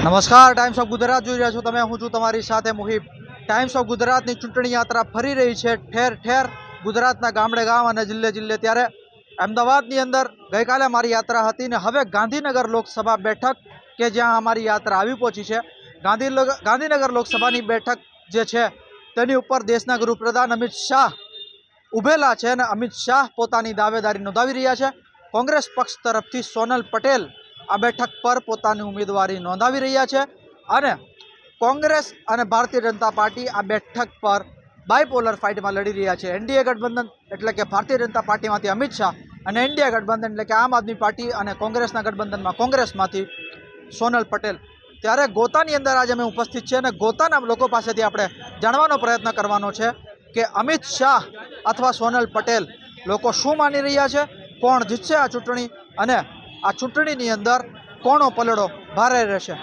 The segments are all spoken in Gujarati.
નમસ્કાર ટાઈમ્સ ઓફ ગુજરાત જોઈ રહ્યા છો તમે. હું છું તમારી સાથે મુહિબ. ટાઈમ્સ ઓફ ગુજરાતની ચૂંટણી યાત્રા ફરી રહી છે. ઠેર ઠેર ગુજરાતના ગામડે ગામ અને જિલ્લે જિલ્લે ત્યારે અમદાવાદની અંદર ગઈકાલે મારી યાત્રા હતી ને હવે ગાંધીનગર લોકસભા બેઠક કે જ્યાં અમારી યાત્રા આવી પહોંચી છે. ગાંધી ગાંધીનગર લોકસભાની બેઠક જે છે તેની ઉપર દેશના ગૃહપ્રધાન અમિત શાહ ઉભેલા છે અને અમિત શાહ પોતાની દાવેદારી નોંધાવી રહ્યા છે. કોંગ્રેસ પક્ષ તરફથી સોનલ પટેલ આ બેઠક પર પોતાની ઉમેદવારી નોંધાવી રહ્યા છે અને કોંગ્રેસ અને ભારતીય જનતા પાર્ટી આ બેઠક પર બાયપોલર ફાઇટમાં લડી રહ્યા છે. એનડીએ ગઠબંધન એટલે કે ભારતીય જનતા પાર્ટીમાંથી અમિત શાહ અને એનડીએ ગઠબંધન એટલે કે આમ આદમી પાર્ટી અને કોંગ્રેસના ગઠબંધનમાં કોંગ્રેસમાંથી સોનલ પટેલ. ત્યારે ગોતાની અંદર આજે અમે ઉપસ્થિત છીએ અને ગોતાના લોકો પાસેથી આપણે જાણવાનો પ્રયત્ન કરવાનો છે કે અમિત શાહ અથવા સોનલ પટેલ લોકો શું માની રહ્યા છે, કોણ જીતશે આ ચૂંટણી અને આ ચૂંટણીની અંદર કોણો પલડો ભારે રહેશે?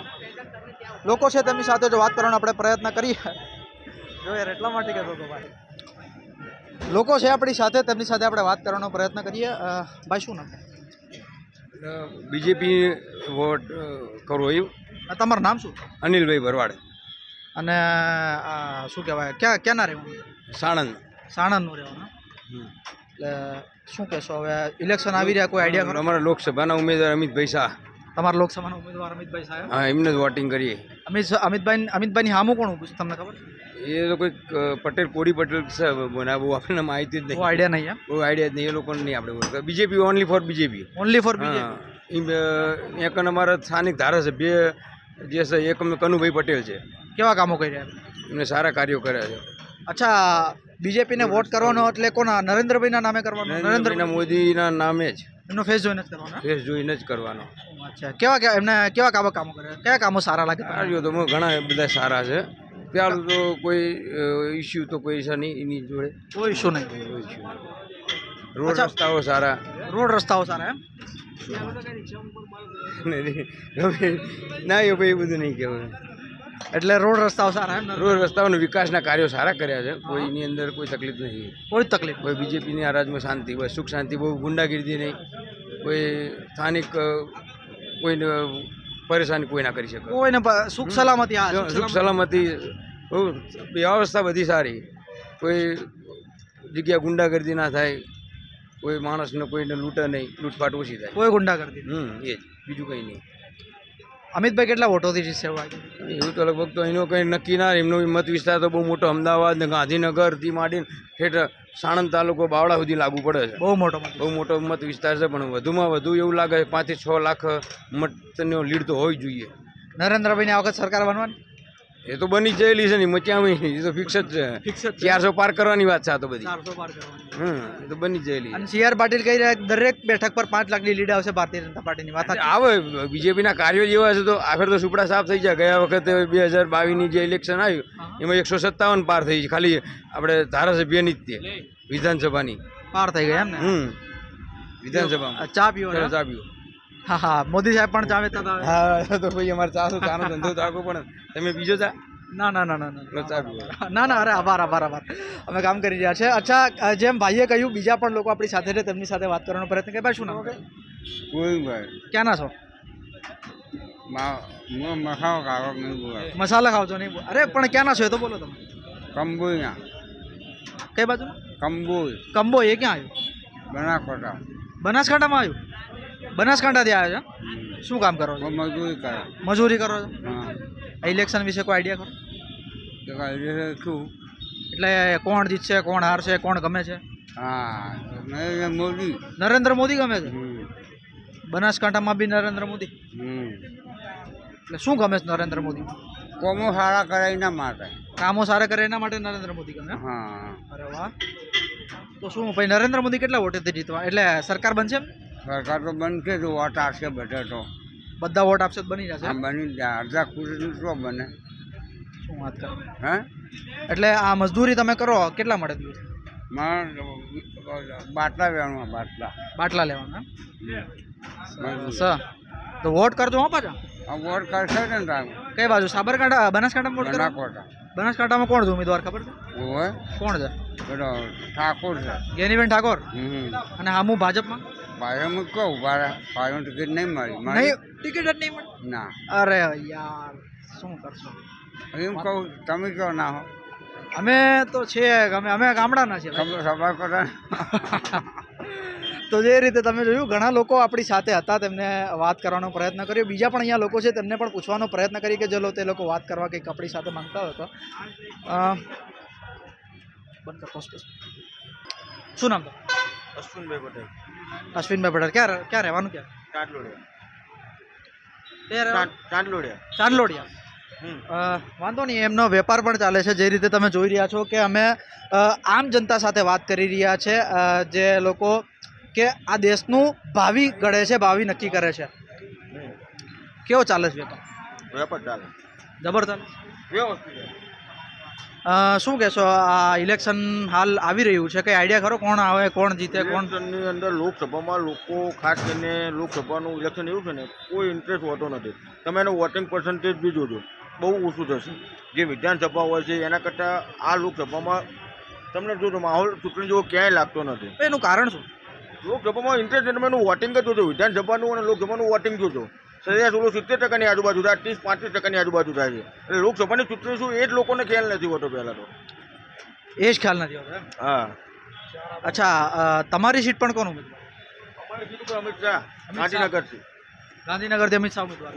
લોકો છે તેમની સાથે જો વાત કરવાનો આપણે પ્રયત્ન કરીએ. જો યાર એટલા માટે કહેતો હતો ભાઈ. લોકો છે આપણી સાથે તેમની સાથે આપણે વાત કરવાનો પ્રયત્ન કરીએ. ભાઈ શું નામ? બીજેપી વોટ કરો એવું તમારું નામ શું? અનિલભાઈ ભરવાડ. અને શું કહેવાય? ક્યાં ક્યાંના રહેવાનું? સાણંદ સાણંદનું રહેવાનું. એટલે શું કહેશો હવે? ઇલેક્શન આવી રહ્યા કોઈ આઈડિયા ખરો? અમારા લોકસભાના ઉમેદવાર અમિતભાઈ શાહ. તમારા લોકસભાના ઉમેદવાર અમિતભાઈ સાહેબ હા એમને જ વોટિંગ કરીએ. અમિત અમિતભાઈ અમિતભાઈની હામું કોણ ઊભું છે તમને ખબર? એ તો કોઈક અ, પટેલ કોડી પટેલ બહુ આપણને માહિતી જ નહીં. આઈડિયા નહીં એમ? બહુ આઈડિયા જ નહીં એ લોકોને નહીં આપણે BJP only for BJP. Only for હા એમ એક અમારા સ્થાનિક ધારાસભ્ય જે છે એક અમે કનુભાઈ પટેલ છે. કેવા કામો કરી રહ્યા એમને સારા કાર્યો કર્યા છે. અચ્છા બીજેપીને વોટ કરવાનો એટલે કોના? નરેન્દ્રભાઈના નામે કરવાનો? નરેન્દ્રભાઈ મોદીના નામે જ. એમનો ફેસ જોઈને જ કરવાનો? ફેસ જોઈને જ કરવાનો. અચ્છા. કેવા કેવા એમને કેવા કામો કામો કરે કયા કામો સારા લાગે? કાર્યો તો ઘણા બધા સારા છે. પેલું તો કોઈ ઇસ્યુ તો કોઈ છે નહીં એની જોડે. કોઈ ઇશ્યુ નહીં. કોઈ ઇસ્યુ રોડ રસ્તાઓ સારા. રોડ રસ્તાઓ સારા એમ? ના એ ભાઈ બધું નહીં કહેવું એટલે રોડ રસ્તાઓ સારા એમ રોડ રસ્તાઓના વિકાસના કાર્યો સારા કર્યા છે. કોઈની અંદર કોઈ તકલીફ નથી કોઈ તકલીફ કોઈ બીજેપીની આ રાજમાં શાંતિ બસ સુખ શાંતિ બહુ ગુંડાગીરી નહીં. કોઈ સ્થાનિક અ, કોઈને પરેશાની કોઈ ના કરી શકે. કોઈને પ- સુખ સલામતી આ સુખ સુખ સલામતી. સલામતી બહુ વ્યવસ્થા બધી સારી. કોઈ જગ્યા ગુંડાગર્દી ના થાય કોઈ માણસને કોઈને લૂંટે નહીં લૂંટફાટ ઓછી થાય. કોઈ ગુંડા કરતી હમ એ જ. બીજું કંઈ નહીં. અમિતભાઈ કેટલા વોટોથી જીતશે એવું? એવું તો લગભગ તો એનો કંઈ નક્કી ના એમનો મત વિસ્તાર તો બહુ મોટો અમદાવાદ ને ગાંધીનગરથી માંડીને ઠેઠ સાણંદ તાલુકો બાવળા સુધી લાગુ પડે છે. બહુ મોટો બહુ મોટો મત વિસ્તાર છે પણ વધુમાં વધુ એવું લાગે પાંચથી છ લાખ મતનો લીડ તો હોવી જોઈએ. નરેન્દ્રભાઈની આ વખત સરકાર બનવાની? એ તો બની જ ગયેલી છે ને મચ્યામાં એ તો ફિક્સ જ છે. ફિક્સ ચારસો પાર કરવાની વાત છે આ તો બધી. ચારસો પાર કરવાની. હમ એ તો બની જયેલી અને સી આર પાટીલ કહી રહ્યા દરેક બેઠક પર પાંચ લાખની લીડ આવશે ભારતીય જનતા પાર્ટીની. વાત? આવે બીજેપીના કાર્યો જેવા છે તો આખર તો સુપડા સાફ થઈ જાય. ગયા વખતે બે હજાર બાવીસની જે ઇલેક્શન આવ્યું એમાં એકસો સત્તાવન પાર થઈ છે ખાલી આપણે ધારાસભ્યની જ તે વિધાનસભાની. પાર થઈ ગયા એમ ને? હમ. વિધાનસભામાં. આ ચા પીવો ચા આપ્યું હા હા. મોદી સાહેબ પણ ચા વેચતા હતા હા તો ભાઈ અમારે ચાસો ચાનો ધંધો તો પણ તમે બીજો ચા? ના ના ના ના ના. ના ના અરે આભાર આભાર આભાર. અમે કામ કરી રહ્યા છે. અચ્છા જેમ ભાઈએ કહ્યું બીજા પણ લોકો આપણી સાથે છે તેમની સાથે વાત કરવાનો પ્રયત્ન કરે ભાઈ શું નામ? ક્યાં ભાઈ. ક્યાંના છો? મસાલો ખાવ છો નહીં અરે પણ ક્યાં ના છો એ તો બોલો તમે. કંબોઈના કઈ બાજુ કંબોઈ કંબો એ ક્યાં આવ્યું? બનાસકાંઠા. બનાસકાંઠામાં આવ્યું? બનાસકાંઠાથી આવ્યા છો? શું કામ કરો છો? મજૂરી કરો. મજૂરી કરો છો? હા. ઇલેક્શન વિશે કોઈ આઈડિયા ખરો? આઈડિયા શું? એટલે કોણ જીતશે કોણ હારશે કોણ ગમે છે? હા મોદી. નરેન્દ્ર મોદી ગમે છે? બનાસકાંઠામાં બી નરેન્દ્ર મોદી? એટલે શું ગમે છે નરેન્દ્ર મોદી? કોમો સારા કરે એના માટે. કામો સારા કરે એના માટે નરેન્દ્ર મોદી ગમે? હા. અરે વાહ. તો શું ભાઈ નરેન્દ્ર મોદી કેટલા વોટેથી જીતવા? એટલે સરકાર બનશે એમ? સરકાર તો બનશે તો વોટ આપશે બધે તો. બધા વોટ આપશે તો બની જશે? બની જાય અડધા ખુશી શું બને? શું વાત કરો? હે? એટલે આ મજદૂરી તમે કરો કેટલા મળે દિવસ? બાટલા લેવાનું બાટલા. બાટલા લેવાના એમ? સ તો વોટ કરજો હો પાછા. વોટ કરશે ને તાર? કઈ બાજુ? સાબરકાંઠા બનાસકાંઠા વોટ બનાસકાંઠા. બનાસકાંઠામાં કોણ છે ઉમેદવાર ખબર છે? ઓવે. કોણ છે? પેલો ઠાકોર છે. ગેનીબેન ઠાકોર? હમ. અને હામું ભાજપમાં? ભાજપમાં હું કહું મારા ભાજપ ટિકિટ નહીં મળી. નહીં ટિકિટ જ નહીં મળી? ના. અરે યાર શું કરશો? એમ કહું તમે કહો ના હો. અમે તો છે અમે અમે ગામડાના છીએ. ખબર કરો તો જે રીતે તમે જોયું ઘણા લોકો આપણી સાથે હતા તેમને વાત કરવાનો પ્રયત્ન કર્યો. બીજા પણ અહીંયા લોકો છે તેમને પણ પૂછવાનો પ્રયત્ન કરી કે ચલો તે લોકો વાત કરવા કંઈક આપણી સાથે માંગતા હોય તો. અ, બંધ કર, પોસ્ટ કર. શું નામ? અશ્વિનભાઈ પટેલ. અશ્વિનભાઈ પટેલ. ક્યાં ક્યાં રહેવાનું ક્યાં ચાંદલોડિયા. ચાંદલોડિયા. ચાંદલોડિયા. વાંધો નહીં એમનો વેપાર પણ ચાલે છે જે રીતે તમે જોઈ રહ્યા છો કે અમે આમ જનતા સાથે વાત કરી રહ્યા છે જે લોકો કે આ દેશનું ભાવિ ઘડે છે ભાવિ નક્કી કરે છે. કેવો ચાલે છે વેપાર? ચાલે. જબર ચાલે શું કહેશો? આ ઇલેક્શન હાલ આવી રહ્યું છે. કઈ આઈડિયા ખરો કોણ આવે કોણ જીતે કોણ? ઇલેક્શનની અંદર લોકસભામાં લોકો ખાસ કરીને લોકસભાનું ઇલેક્શન એવું છે ને કોઈ ઇન્ટરેસ્ટ હોતો નથી. તમે એનો વોટિંગ પર્સન્ટેજ બી જોજો. બહુ ઓછું થશે. જે વિધાનસભા હોય છે એના કરતાં આ લોકસભામાં તમને જોજો માહોલ ચૂંટણી જેવો ક્યાંય લાગતો નથી. એનું કારણ શું? લોકસભામાં ઇન્ટરેસ્ટ તમે વોટિંગ જ જોજો વિધાનસભાનું અને લોકસભાનું વોટિંગ જોજો સરેરાશ ઓલું સિત્તેર ટકાની આજુબાજુ થાય ત્રીસ પાંત્રીસ ટકાની આજુબાજુ થાય છે. એટલે લોકસભાની ચૂંટણી શું એ જ લોકોને ખ્યાલ નથી હોતો પહેલાં તો. એ જ ખ્યાલ નથી હોતો હા. અચ્છા તમારી સીટ પણ કોણ અમારી સીટ ઉપર અમિત શાહ ગાંધીનગરથી. ગાંધીનગરથી અમિત શાહ ઉમેદવાર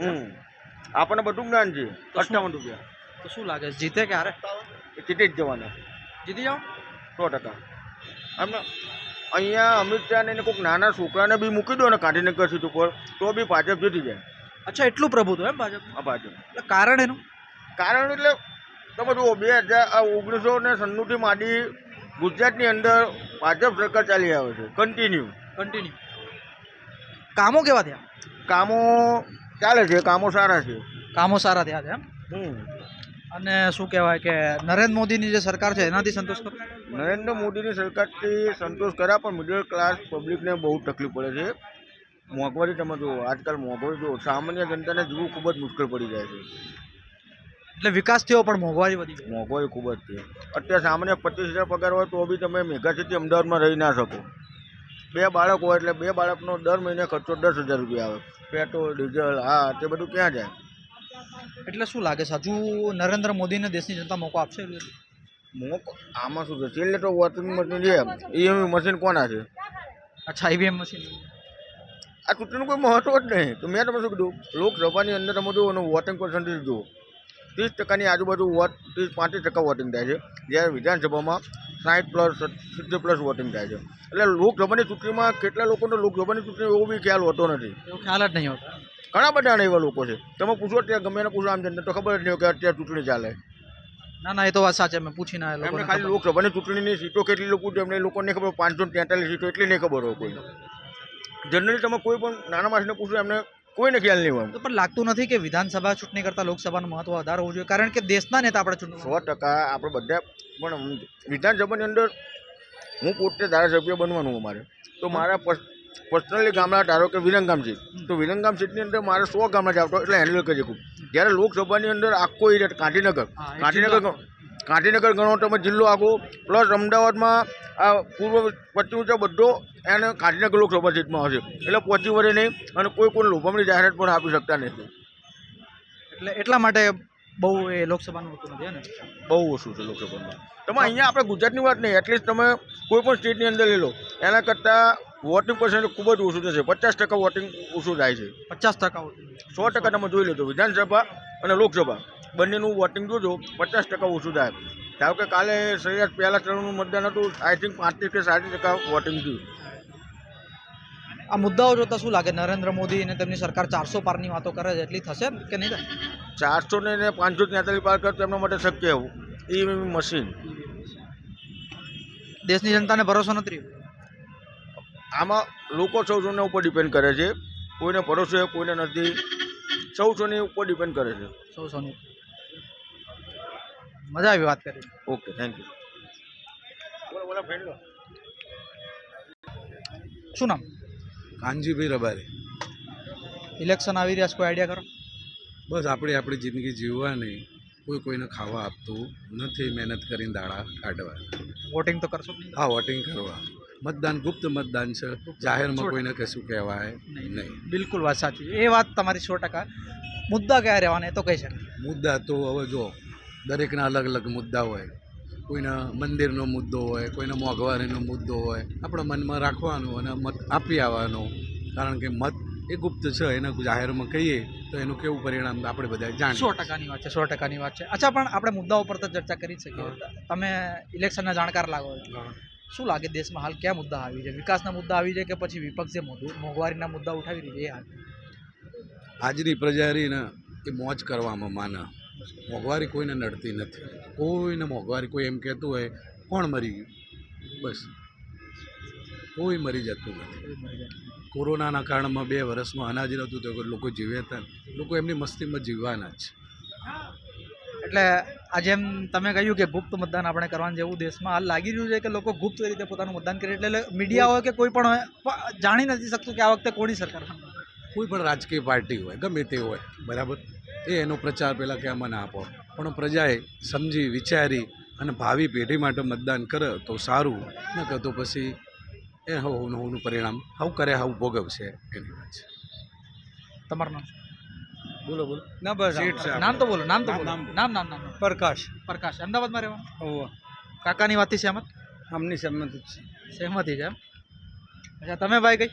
આપણને બધું જ્ઞાન છે અઠ્ઠાવન રૂપિયા. તો શું લાગે? જીતે કે હારે એ જ જવાના. જીતી જાઓ? સો ટકા. એમને અહીંયા અમિત શાહ ને એને કોઈક નાના છોકરાને બી મૂકી દો ને ગાંધીનગર સીટ ઉપર તો બી ભાજપ જીતી જાય. અચ્છા એટલું પ્રભુત્વ એમ ભાજપ? આ ભાજપ. એટલે કારણ એનું? કારણ એટલે તમે જુઓ બે હજાર ઓગણીસો ને સન્નુથી માંડી ગુજરાતની અંદર ભાજપ સરકાર ચાલી આવે છે કન્ટિન્યુ કન્ટિન્યુ કામો કેવા થયા? કામો ચાલે છે કામો સારા છે. કામો સારા થયા છે એમ? હમ. અને શું કહેવાય કે નરેન્દ્ર મોદીની જે સરકાર છે એનાથી સંતોષ કરો? નરેન્દ્ર મોદીની સરકારથી સંતોષ કર્યા પણ મિડલ ક્લાસ પબ્લિકને બહુ તકલીફ પડે છે. મોંઘવારી તમે જુઓ આજકાલ મોંઘવારી જુઓ સામાન્ય જનતાને જીવવું ખૂબ જ મુશ્કેલ પડી જાય છે. એટલે વિકાસ થયો પણ મોંઘવારી વધી મોંઘવારી ખૂબ જ છે. અત્યારે સામાન્ય પચીસ હજાર પગાર હોય તો બી તમે મેગાસિટી અમદાવાદમાં રહી ના શકો. બે બાળક હોય એટલે બે બાળકનો દર મહિને ખર્ચો દસ હજાર રૂપિયા આવે. પેટ્રોલ ડીઝલ હા તે બધું ક્યાં જાય? એટલે શું લાગે હજુ નરેન્દ્ર મોદીને દેશની જનતા મોકો આપશે? મોકો? આમાં શું છે? છેલ્લે તો વોટિંગ મશીન છે ઈવીએમ મશીન કોના છે? અચ્છા ઈવીએમ મશીન આ ચૂંટણીનું કોઈ મહત્વ જ નહીં. તો મેં તમે શું કીધું? લોકસભાની અંદર તમે જુઓ અને વોટિંગ પર્સન્ટેજ જુઓ. ત્રીસ ટકાની આજુબાજુ વોટ ત્રીસ પાંત્રીસ ટકા વોટિંગ થાય છે. જ્યારે વિધાનસભામાં સાઠ પ્લસ સિત્તેર પ્લસ વોટિંગ થાય છે. એટલે લોકસભાની ચૂંટણીમાં કેટલા લોકોને લોકસભાની ચૂંટણી એવો બી ખ્યાલ હોતો નથી. એવો ખ્યાલ જ નહીં હોતો. ઘણા બધા એવા લોકો છે. તમે પૂછો ત્યાં ગમે એને પૂછો આમ જનતા તો ખબર જ નહીં કે અત્યારે ચૂંટણી ચાલે. ના ના એ તો વાત સાચી મેં પૂછીને આ એમને ખાલી. લોકસભાની ચૂંટણીની સીટો કેટલી લોકો એમને લોકોને ખબર પાંચસો તેતાલીસ સીટો એટલી નહીં ખબર હોય કોઈ. જનરલી તમે કોઈ પણ નાના માણસને પૂછો એમને કોઈને ખ્યાલ નહીં હોય તો પણ લાગતું નથી કે વિધાનસભા ચૂંટણી કરતાં લોકસભાનું મહત્વ વધારે હોવું જોઈએ કારણ કે દેશના નેતા આપણે ચૂંટણી સો ટકા આપણે બધા પણ વિધાનસભાની અંદર હું પોતે ધારાસભ્ય બનવાનું અમારે. તો મારા પર્સનલી ગામડા ધારો કે વિરંગામ સીટ. તો વિરંગામ સીટની અંદર મારે સો ગામડા જ આવતો એટલે હેન્ડલ કરી શકું. જ્યારે લોકસભાની અંદર આખો એરિયા ગાંધીનગર ગાંધીનગર ગાંધીનગર ગણો તમે જિલ્લો આખો પ્લસ અમદાવાદમાં આ પૂર્વ પશ્ચિમ છે બધો એને ગાંધીનગર લોકસભા સીટમાં હશે. એટલે પહોંચી વળે નહીં અને કોઈ કોઈ લોભામણી જાહેરાત પણ આપી શકતા નથી. એટલે એટલા માટે બહુ એ લોકસભાનું હોતું નથી ને? બહુ ઓછું છે લોકસભામાં તમે અહીંયા આપણે ગુજરાતની વાત નહીં એટલીસ્ટ તમે કોઈ પણ સ્ટેટની અંદર લઈ લો એના કરતાં વોટિંગ પર્સન્ટેજ ખૂબ જ ઓછું થશે. પચાસ ટકા વોટિંગ ઓછું થાય છે. પચાસ ટકા સો ટકા તમે જોઈ લેજો વિધાનસભા અને લોકસભા. બંનેનું વોટિંગ જોજો પચાસ ટકા ઓછું થાય. ધારો કે કાલે સરેરાશ પહેલાં ચરણનું મતદાન હતું આઈ થિંક પાંત્રીસ કે સાડત્રીસ ટકા વોટિંગ થયું. આ મુદ્દાઓ જોતા શું લાગે? નરેન્દ્ર મોદી અને તેમની સરકાર ચારસો પારની વાતો કરે છે એટલી થશે કે નહીં ચારસો ને પાંચસો તેતાલીસ પાર કરતો તેમના માટે શક્ય એવું. એ મશીન દેશની જનતાને ભરોસો નથી આમાં લોકો સૌ સૌના ઉપર ડિપેન્ડ કરે છે. કોઈને ભરોસો કોઈને નથી. સૌ સૌની ઉપર ડિપેન્ડ કરે છે. સૌ સૌની મજા આવી વાત કરી ઓકે થેન્ક યુ બોલો બોલો ફ્રેન્ડ શું નામ? કાનજીભાઈ રબારી. ઇલેક્શન આવી રહ્યા છે કોઈ આઈડિયા કરો? બસ આપણે આપણી જિંદગી જીવવાની. કોઈ કોઈને ખાવા આપતું નથી મહેનત કરીને દાડા કાઢવા વોટિંગ તો કરશો હા વોટિંગ કરવા. મતદાન ગુપ્ત મતદાન છે. જાહેરમાં કોઈને કશું કહેવાય નહીં. નહીં. બિલકુલ વાત સાચી. એ વાત તમારી સો ટકા. મુદ્દા કયા રહેવાના એ તો કહી શકે મુદ્દા તો હવે જો દરેકના અલગ અલગ મુદ્દા હોય. કોઈના મંદિરનો મુદ્દો હોય કોઈના મોંઘવારીનો મુદ્દો હોય. આપણા મનમાં રાખવાનો અને મત આપી આવવાનો. કારણ કે મત એ ગુપ્ત છે એને જાહેરમાં કહીએ તો એનું કેવું પરિણામ આપણે બધા સો ટકાની વાત છે સો ટકાની વાત છે. અચ્છા પણ આપણે મુદ્દાઓ પર તો ચર્ચા કરી શકીએ. તમે ઇલેક્શનના જાણકાર લાગો શું લાગે દેશમાં હાલ કયા મુદ્દા આવી છે? વિકાસના મુદ્દા આવી છે કે પછી વિપક્ષ જે મોંઘવારીના મુદ્દા ઉઠાવી રહી છે એ હાલ? હાજરી પ્રજારીને એ મોજ કરવામાં માને. મોંઘવારી કોઈને નડતી નથી. કોઈને મોંઘવારી કોઈ એમ કહેતું હોય કોણ મરી ગયું? બસ. કોઈ મરી જતું નથી. કોરોનાના કારણમાં બે વર્ષમાં અનાજ નહોતું તો લોકો જીવ્યા હતા લોકો એમની મસ્તીમાં જીવવાના જ છે. એટલે આ જેમ તમે કહ્યું કે ગુપ્ત મતદાન આપણે કરવાનું જેવું દેશમાં હાલ લાગી રહ્યું છે કે લોકો ગુપ્ત રીતે પોતાનું મતદાન કરે એટલે મીડિયા હોય કે કોઈ પણ હોય જાણી નથી શકતું કે આ વખતે કોની સરકાર કોઈ પણ રાજકીય પાર્ટી હોય ગમે તે હોય બરાબર? એ એનો પ્રચાર પહેલાં કે મને આપો. પણ પ્રજાએ સમજી વિચારી અને ભાવિ પેઢી માટે મતદાન કરે તો સારું. ન કરે તો પછી એ હવું હવું પરિણામ. હવું કરે હવું ભોગવશે એની વાત છે. તમારું નામ? બોલો બોલો. ના બસ નામ તો બોલો નામ તો નામ, બોલો. નામ. નામ નામ નામ પ્રકાશ. પ્રકાશ. અમદાવાદમાં રહેવાનું હોવ. કાકાની વાતથી સહેમત? અમની સંમત છે. સહેમતી છે એમ? અચ્છા તમે ભાઈ કઈ?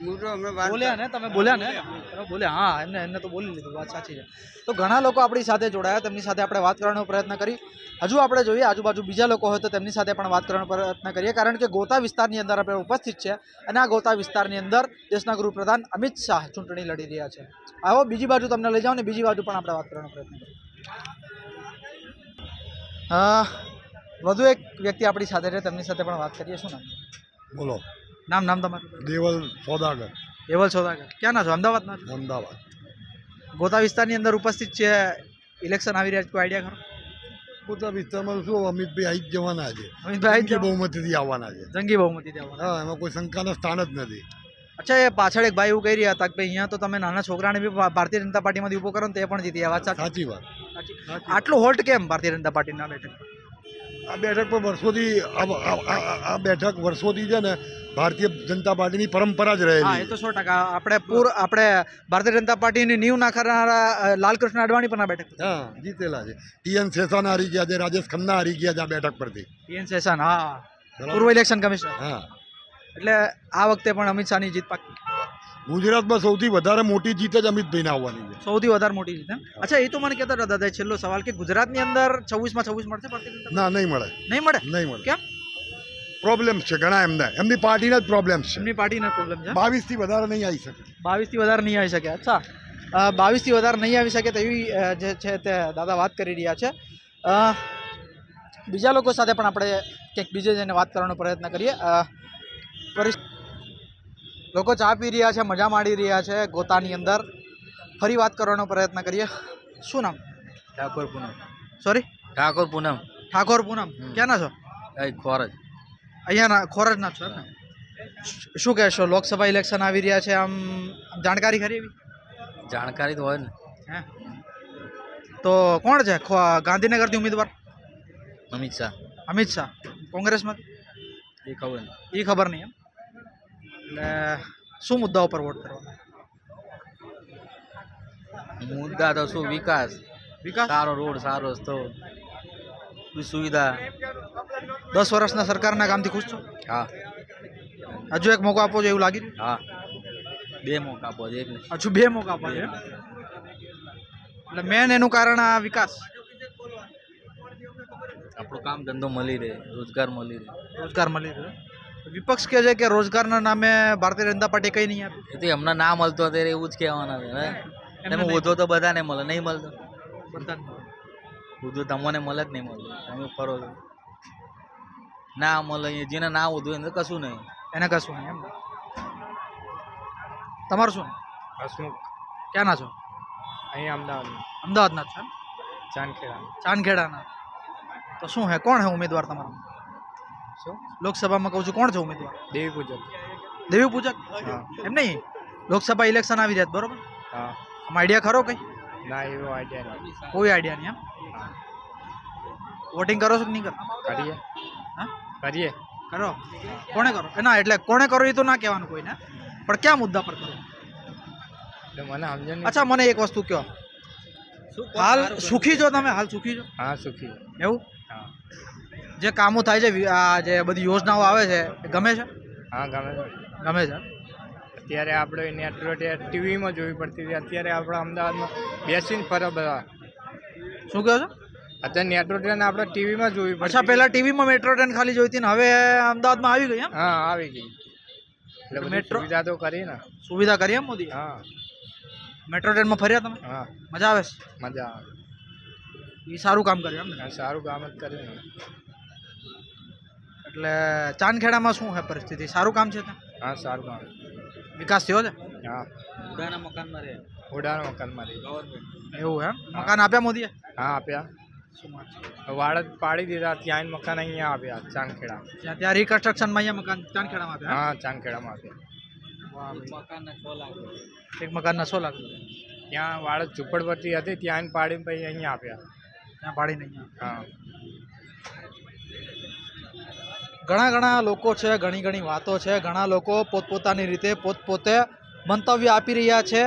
બોલ્યા ને તમે બોલ્યા ને? તમે બોલ્યા. હા એમને એમને તો બોલી લીધું વાત સાચી છે. તો ઘણા લોકો આપણી સાથે જોડાયા તેમની સાથે આપણે વાત કરવાનો પ્રયત્ન કરી. હજુ આપણે જોઈએ આજુબાજુ બીજા લોકો હોય તો તેમની સાથે પણ વાત કરવાનો પ્રયત્ન કરીએ કારણ કે ગોતા વિસ્તારની અંદર આપણે ઉપસ્થિત છે અને આ ગોતા વિસ્તારની અંદર દેશના ગૃહપ્રધાન અમિત શાહ ચૂંટણી લડી રહ્યા છે. આવો બીજી બાજુ તમને લઈ જાઓ ને બીજી બાજુ પણ આપણે વાત કરવાનો પ્રયત્ન કરીએ. વધુ એક વ્યક્તિ આપણી સાથે છે તેમની સાથે પણ વાત કરીએ શું નામ? બોલો. નામ નામ તમારું? દેવલ સોદાગર. દેવલ સોદાગર. ક્યાં ના છો? અમદાવાદના છો? અમદાવાદ. ગોતા વિસ્તારની અંદર ઉપસ્થિત છે ઇલેક્શન આવી રહ્યા છે કોઈ આઈડિયા ખરો? પોતા વિસ્તારમાં શું અમિતભાઈ આવી જ જવાના છે. અમિતભાઈ જંગી બહુમતીથી આવવાના છે. જંગી બહુમતી આવવાના? હા એમાં કોઈ શંકાનો સ્થાન જ નથી. અચ્છા એ પાછળ એક ભાઈ એવું કહી રહ્યા હતા કે ભાઈ અહીંયા તો તમે નાના છોકરાને બી ભારતીય જનતા પાર્ટીમાંથી ઊભો કરો ને તે પણ જીતી આ વાત સાચી? સાચી વાત. આટલું હોલ્ટ કેમ ભારતીય જનતા પાર્ટીના બેઠક આ બેઠક પર વર્ષોથી આ- બેઠક વર્ષોથી છે ને ભારતીય જનતા પાર્ટીની પરંપરા જ હા એ તો સો ટકા. આપણે પૂર આપણે ભારતીય જનતા પાર્ટીની નીવ નાખનારા લાલકૃષ્ણ અડવાણી પણ આ બેઠક હા જીતેલા છે. ટીએન શેષાન હારી ગયા છે રાજેશ ખન્ના હારી ગયા છે આ બેઠક પરથી. ટીએન શેષન હા. પૂર્વ ઇલેક્શન કમિશનર. હા. એટલે આ વખતે પણ અમિત શાહની જીત પાકી ગુજરાતમાં સૌથી વધારે મોટી જીત જ અમિતભાઈને આવવાની છે. સૌથી વધારે મોટી જીત અચ્છા એ તો મને કહેતા હતા દાદા છેલ્લો સવાલ કે ગુજરાતની અંદર છવ્વીસમાં છવ્વીસ મળશે ના નહીં મળે. નહીં મળે? નહીં મળે. કેમ? પ્રોબ્લેમ છે ઘણા એમને. એમની પાર્ટીના જ પ્રોબ્લેમ છે. એમની પાર્ટીના પ્રોબ્લેમ છે બાવીસથી વધારે નહીં આવી શકે. બાવીસથી વધારે નહીં આવી શકે અચ્છા. બાવીસથી વધારે નહીં આવી શકે તેવી જે છે તે દાદા વાત કરી રહ્યા છે. બીજા લોકો સાથે પણ આપણે કંઈક બીજે જઈને વાત કરવાનો પ્રયત્ન કરીએ. અ, પરિસ- લોકો ચા પી રહ્યા છે મજા માણી રહ્યા છે ગોતાની અંદર. ફરી વાત કરવાનો પ્રયત્ન કરીએ. શું નામ? ઠાકોર પૂનમ. સોરી ઠાકોર પૂનમ. ઠાકોર પૂનમ. ક્યાંના છો? એ ખોરજ અહીંયાના ખોરજના છો ને શું કહેશો લોકસભા ઇલેક્શન આવી રહ્યા છે આમ જાણકારી ખરી એવી? જાણકારી તો હોય ને. હે? તો કોણ છે? ગાંધીનગરથી ઉમેદવાર? અમિત શાહ. અમિત શાહ. કોંગ્રેસમાં? એ ખબર નહીં. એ ખબર નહીં એમ? એટલે શું મુદ્દાઓ પર વોટ કરવાનો મુદ્દા તો શું? વિકાસ. વિકાસ? સારો રોડ સારો રસ્તો સુવિધા. દસ વર્ષના સરકારના કામથી ખુશ છો? હા. હજુ એક મોકો આપો જોઈએ એવું લાગી? હા. બે મોકા આપો છે હજુ બે મોકા આપો છે એટલે મેન એનું કારણ આ વિકાસ. આપણું કામ ધંધો મળી રહે રોજગાર મળી રહે. રોજગાર મળી રહ્યો વિપક્ષ કહે છે કે રોજગારના નામે ભારતીય જનતા પાર્ટી કંઈ નહીં આપી. એ તો એમને ના મળતો ત્યારે એવું જ કહેવાના છે તમે. તો બધાને મળે નહીં મળતો? બધાને. તમને મળે જ નહીં મળતો. તમે ફરો છો. ના મળે અહીંયા જેને ના હોધું એને કશું નહીં. એને કશું નહીં એમ તમારું શું? હસમુખ. ક્યાંના છો? અહીંયા અમદાવાદ અમદાવાદના જ છો ચાંદખેડા. ચાંદખેડાના. તો શું હે? કોણ હે ઉમેદવાર તમારો? લોકસભામાં કહું છું કોણ છે ઉમેદવાર? દેવી પૂજક. દેવી પૂજક? હા. એમ નહીં? લોકસભા ઇલેક્શન આવી રહ્યા બરોબર? હા. આમાં આઈડિયા ખરો કઈ? ના એવો આઈડિયા નહીં. કોઈ આઈડિયા નહીં એમ? વોટિંગ કરો છો કે નહીં કરો? કરીએ. હા? કરીએ. કરો. કોણે કરો? ના એટલે કોણે કરો એ તો ના કહેવાનું કોઈને પણ કયા મુદ્દા પર કરો? મને સમજણ અચ્છા મને એક વસ્તુ કહો. હાલ સુખી છો તમે? હાલ સુખી છો? હા સુખી. એવું? જે કામો થાય છે આ જે બધી યોજનાઓ આવે છે એ ગમે છે? હા ગમે છે. ગમે છે? અત્યારે આપણે નેટવર્ક ટીવીમાં જોવી પડતી હતી. અત્યારે આપણે અમદાવાદમાં બેસીને ફરો બધા. શું કહો છો? અત્યારે મેટ્રો ટ્રેન આપણે ટીવીમાં જોવી પડતી અચ્છા પહેલા ટીવીમાં મેટ્રો ટ્રેન ખાલી જોઈ હતી ને હવે અમદાવાદમાં આવી ગઈ હા આવી ગઈ. એટલે મેટ્રો- સુવિધા તો કરી ને. સુવિધા કરી એમ મોદી હા. મેટ્રો ટ્રેનમાં ફર્યા તમે? હા. મજા આવે મજા આવે. એ સારું કામ કર્યું એમ ને? સારું કામ જ કર્યું એટલે ચાંદખેડામાં શું છે પરિસ્થિતિ? સારું કામ છે ત્યાં? હા સારું કામ. વિકાસ થયો છે? હા. ઓડાના મકાનમાં રહે. ઓડાના મકાનમાં રહી. એવું એમ? મકાન આપ્યા મોદીએ? હા આપ્યા. વાડ પાડી દીધા ત્યાં મકાન અહીંયા આપ્યા ચાંદખેડા. ત્યાં રિકન્સ્ટ્રક્શનમાં અહીંયા મકાન ચાંદખેડામાં આપ્યા? હા ચાંદખેડામાં આપ્યા. એક મકાનના સો લાખ ત્યાં વાડ ઝુંપડપટ્ટી હતી ત્યાં આઈને પાડીને પછી અહીંયા આપ્યા ત્યાં પાડીને અહીંયા હા. ઘણા ઘણા લોકો છે, ઘણી ઘણી વાતો છે, ઘણા લોકો પોતપોતાની રીતે પોતપોતે મંતવ્ય આપી રહ્યા છે.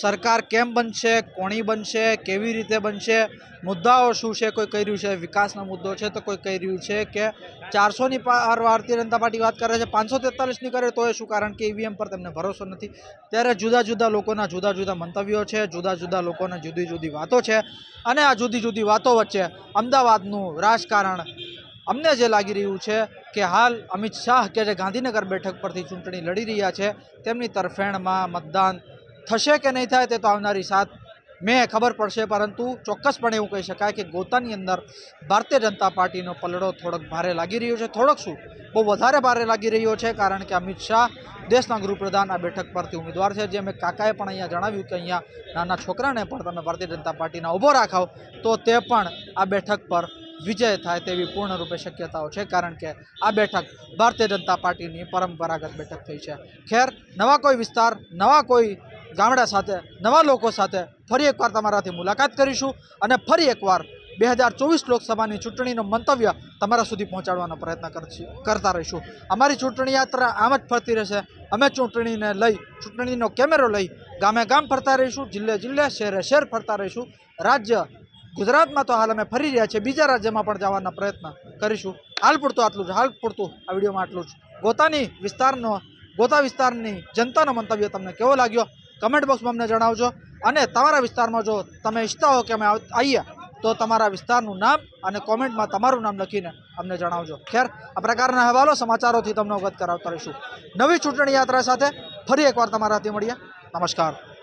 સરકાર કેમ બનશે કોણી બનશે, કેવી રીતે બનશે, મુદ્દાઓ શું છે, કોઈ કહી રહ્યું છે, વિકાસનો મુદ્દો છે, તો કોઈ કહી રહ્યું છે કે ચારસોની પાર ભારતીય જનતા પાર્ટી વાત કરે છે, પાંચસો તેતાલીસની કરે, તો એ શું કારણ કે ઈવીએમ પર તેમને ભરોસો નથી. ત્યારે જુદા જુદા લોકોના જુદા જુદા મંતવ્યો છે, જુદા જુદા લોકોના જુદી જુદી વાતો છે. અને આ જુદી જુદી વાતો વચ્ચે અમદાવાદનું રાજકારણ અમને જે લાગી રહ્યું છે કે હાલ અમિત શાહ કે જે ગાંધીનગર બેઠક પરથી ચૂંટણી લડી રહ્યા છે, તેમની તરફેણમાં મતદાન થશે કે નહીં થાય તે તો આવનારી સાત મેં ખબર પડશે, પરંતુ ચોક્કસપણે એવું કહી શકાય કે ગોતાની અંદર ભારતીય જનતા પાર્ટીનો પલડો થોડોક ભારે લાગી રહ્યો છે. થોડોક શું? બહુ વધારે ભારે લાગી રહ્યો છે, કારણ કે અમિત શાહ દેશના ગૃહપ્રધાન આ બેઠક પરથી ઉમેદવાર છે. જે મેં કાકાએ પણ અહીંયા જણાવ્યું કે અહીંયા નાના છોકરાને પણ તમે ભારતીય જનતા પાર્ટીના ઊભો રાખાવ તો તે પણ આ બેઠક પર વિજય થાય તેવી પૂર્ણરૂપે શક્યતાઓ છે, કારણ કે આ બેઠક ભારતીય જનતા પાર્ટીની પરંપરાગત બેઠક થઈ છે. ખેર, નવા કોઈ વિસ્તાર, નવા કોઈ ગામડા સાથે, નવા લોકો સાથે ફરી એકવાર તમારાથી મુલાકાત કરીશું અને ફરી એકવાર બે હજાર ચોવીસ લોકસભાની ચૂંટણીનો મંતવ્ય તમારા સુધી પહોંચાડવાનો પ્રયત્ન કરતા રહીશું. અમારી ચૂંટણી યાત્રા આમ જ ફરતી રહેશે. અમે ચૂંટણીને લઈ, ચૂંટણીનો કેમેરો લઈ ગામે ગામ ફરતા રહીશું, જિલ્લે જિલ્લે, શહેરે શહેર ફરતા રહીશું. રાજ્ય ગુજરાતમાં તો હાલ અમે ફરી રહ્યા છીએ. બીજા રાજ્યમાં પણ જવાના પ્રયત્ન કરીશું. હાલ પૂરતું આટલું જ, હાલ પૂરતું આ વિડીયોમાં આટલું જ. ગોતાની વિસ્તારનો, ગોતા વિસ્તારની જનતાનો મંતવ્ય તમને કેવો લાગ્યો? કમેન્ટ બોક્સમાં અમને જણાવજો. અને તમારા વિસ્તારમાં જો તમે ઈચ્છતા હો કે અમે આવ- આવીએ, તો તમારા વિસ્તારનું નામ અને કોમેન્ટમાં તમારું નામ લખીને અમને જણાવજો. ખેર, આ પ્રકારના અહેવાલો સમાચારોથી તમને અવગત કરાવતા રહીશું. નવી ચૂંટણી યાત્રા સાથે ફરી એકવાર તમારાથી મળીએ. નમસ્કાર.